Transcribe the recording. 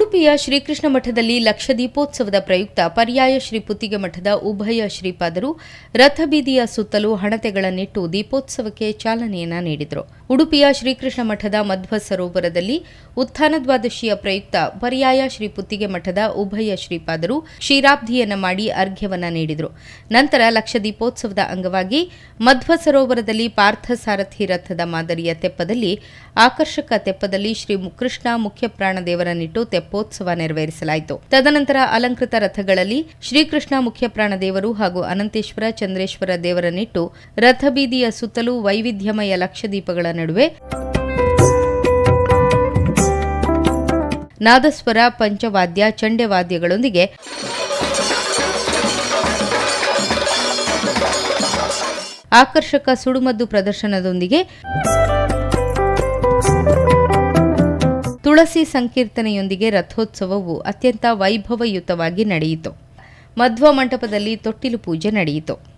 ಉಡುಪಿಯ ಶ್ರೀಕೃಷ್ಣ ಮಠದಲ್ಲಿ ಲಕ್ಷ ದೀಪೋತ್ಸವದ ಪ್ರಯುಕ್ತ ಪರ್ಯಾಯ ಶ್ರೀ ಪುತ್ತಿಗೆ ಮಠದ ಉಭಯ ಶ್ರೀಪಾದರು ರಥಬೀದಿಯ ಸುತ್ತಲೂ ಹಣತೆಗಳನ್ನಿಟ್ಟು ದೀಪೋತ್ಸವಕ್ಕೆ ಚಾಲನೆಯನ್ನ ನೀಡಿದರು. ಉಡುಪಿಯ ಶ್ರೀಕೃಷ್ಣ ಮಠದ ಮಧ್ವ ಸರೋವರದಲ್ಲಿ ಉತ್ಥಾನ ದ್ವಾದಶಿಯ ಪ್ರಯುಕ್ತ ಪರ್ಯಾಯ ಶ್ರೀ ಪುತ್ತಿಗೆ ಮಠದ ಉಭಯ ಶ್ರೀಪಾದರು ಕ್ಷೀರಾಬ್ಧಿಯನ್ನ ಮಾಡಿ ಅರ್ಘ್ಯವನ್ನ ನೀಡಿದರು. ನಂತರ ಲಕ್ಷ ದೀಪೋತ್ಸವದ ಅಂಗವಾಗಿ ಮಧ್ವ ಸರೋವರದಲ್ಲಿ ಪಾರ್ಥಸಾರಥಿ ರಥದ ಮಾದರಿಯ ತೆಪ್ಪದಲ್ಲಿ, ಆಕರ್ಷಕ ತೆಪ್ಪದಲ್ಲಿ ಶ್ರೀ ಕೃಷ್ಣ ಮುಖ್ಯ ಪ್ರಾಣದೇವರನ್ನಿಟ್ಟು ತೆಪ್ಪೋತ್ಸವ ನೆರವೇರಿಸಲಾಯಿತು. ತದನಂತರ ಅಲಂಕೃತ ರಥಗಳಲ್ಲಿ ಶ್ರೀಕೃಷ್ಣ ಮುಖ್ಯ ಪ್ರಾಣದೇವರು ಹಾಗೂ ಅನಂತೇಶ್ವರ ಚಂದ್ರೇಶ್ವರ ದೇವರನ್ನಿಟ್ಟು ರಥಬೀದಿಯ ಸುತ್ತಲೂ ವೈವಿಧ್ಯಮಯ ಲಕ್ಷ ದೀಪಗಳ ನಡುವೆ ನಾದಸ್ವರ ಪಂಚವಾದ್ಯ ಚಂಡೆವಾದ್ಯಗಳೊಂದಿಗೆ ಆಕರ್ಷಕ ಸುಡುಮದ್ದು ಪ್ರದರ್ಶನದೊಂದಿಗೆ ತುಳಸಿ ಸಂಕೀರ್ತನೆಯೊಂದಿಗೆ ರಥೋತ್ಸವವು ಅತ್ಯಂತ ವೈಭವಯುತವಾಗಿ ನಡೆಯಿತು. ಮಧ್ವ ಮಂಟಪದಲ್ಲಿ ತೊಟ್ಟಿಲು ಪೂಜೆ ನಡೆಯಿತು.